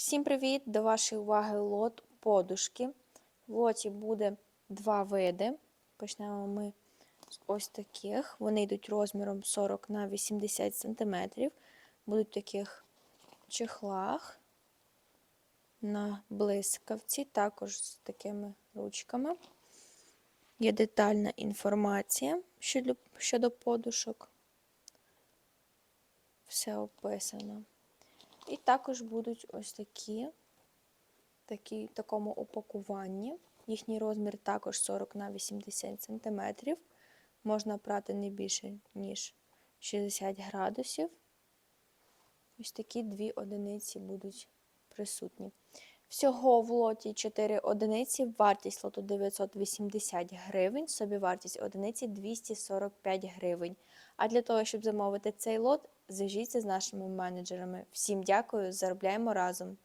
Всім привіт! До вашої уваги лот подушки. В лоті буде два види. Почнемо ми з ось таких. Вони йдуть розміром 40 на 80 см. Будуть в таких чехлах на блискавці, також з такими ручками. Є детальна інформація щодо, подушок. Все описано. І також будуть ось такі, такі в такому упакуванні. Їхній розмір також 40 на 80 см. Можна прати не більше, ніж 60 градусів. Ось такі дві одиниці будуть присутні. Всього в лоті 4 одиниці, вартість лоту 980 гривень, собівартість одиниці 245 гривень. А для того, щоб замовити цей лот, зв'яжіться з нашими менеджерами. Всім дякую, заробляємо разом!